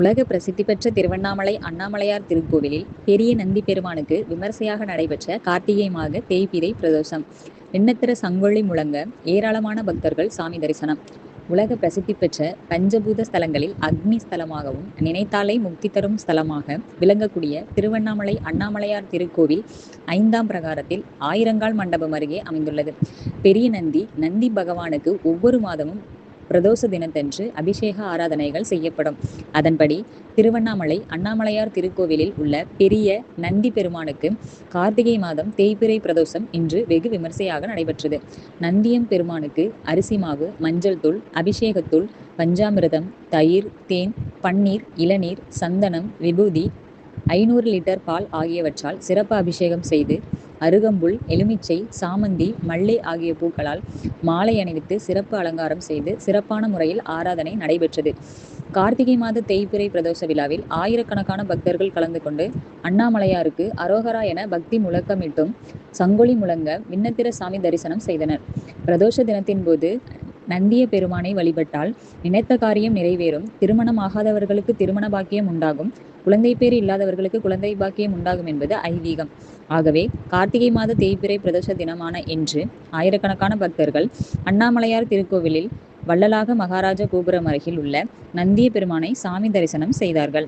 உலக பிரசித்தி பெற்ற திருவண்ணாமலை அண்ணாமலையார் திருக்கோவிலில் பெரிய நந்தி பெருமானுக்கு விமர்சையாக நடைபெற்ற கார்த்திகை மாக தேய்பிரை பிரதோஷம். எண்ணத்திர சங்கொழி முழங்க ஏராளமான பக்தர்கள் சாமி தரிசனம். உலக பிரசித்தி பெற்ற பஞ்சபூத ஸ்தலங்களில் அக்னி ஸ்தலமாகவும் நினைத்தாலே முக்தி தரும் ஸ்தலமாக விளங்கக்கூடிய திருவண்ணாமலை அண்ணாமலையார் திருக்கோவில் ஐந்தாம் பிரகாரத்தில் ஆயிரங்கால் மண்டபம் அருகே அமைந்துள்ளது. பெரிய நந்தி நந்தி பகவானுக்கு ஒவ்வொரு மாதமும் பிரதோஷ தினத்தன்று அபிஷேக ஆராதனைகள் செய்யப்படும். அதன்படி திருவண்ணாமலை அண்ணாமலையார் திருக்கோவிலில் உள்ள பெரிய நந்தி பெருமானுக்கு கார்த்திகை மாதம் தேய்பிரை பிரதோஷம் இன்று வெகு விமர்சையாக நடைபெற்றது. நந்தியம் பெருமானுக்கு அரிசி மாவு மஞ்சள் தூள் அபிஷேகத்தூள் பஞ்சாமிரதம் தயிர் தேன் பன்னீர் இளநீர் சந்தனம் விபூதி ஐநூறு லிட்டர் பால் ஆகியவற்றால் சிறப்பு அபிஷேகம் செய்து அருகம்புல் எலுமிச்சை சாமந்தி மல்லை ஆகிய பூக்களால் மாலை அணிவித்து சிறப்பு அலங்காரம் செய்து சிறப்பான முறையில் ஆராதனை நடைபெற்றது. கார்த்திகை மாத தேய்பிறை பிரதோஷ விழாவில் ஆயிரக்கணக்கான பக்தர்கள் கலந்து கொண்டு அண்ணாமலையாருக்கு அரோகரா என பக்தி முழக்கமிட்டும் சங்கொலி முழங்க விண்ணத்திர சாமி தரிசனம் செய்தனர். பிரதோஷ தினத்தின் போது நந்திய பெருமானை வழிபட்டால் நினைத்த காரியம் நிறைவேறும். திருமணம் ஆகாதவர்களுக்கு திருமண பாக்கியம் உண்டாகும். குழந்தை பேர் இல்லாதவர்களுக்கு குழந்தை பாக்கியம் உண்டாகும் என்பது ஐதீகம். ஆகவே கார்த்திகை மாத தேய்பிறை பிரதோஷ தினமான இன்று ஆயிரக்கணக்கான பக்தர்கள் அண்ணாமலையார் திருக்கோவிலில் வள்ளலாக மகாராஜா கோபுரம் அருகில் உள்ள நந்திய பெருமானை சாமி தரிசனம் செய்தார்கள்.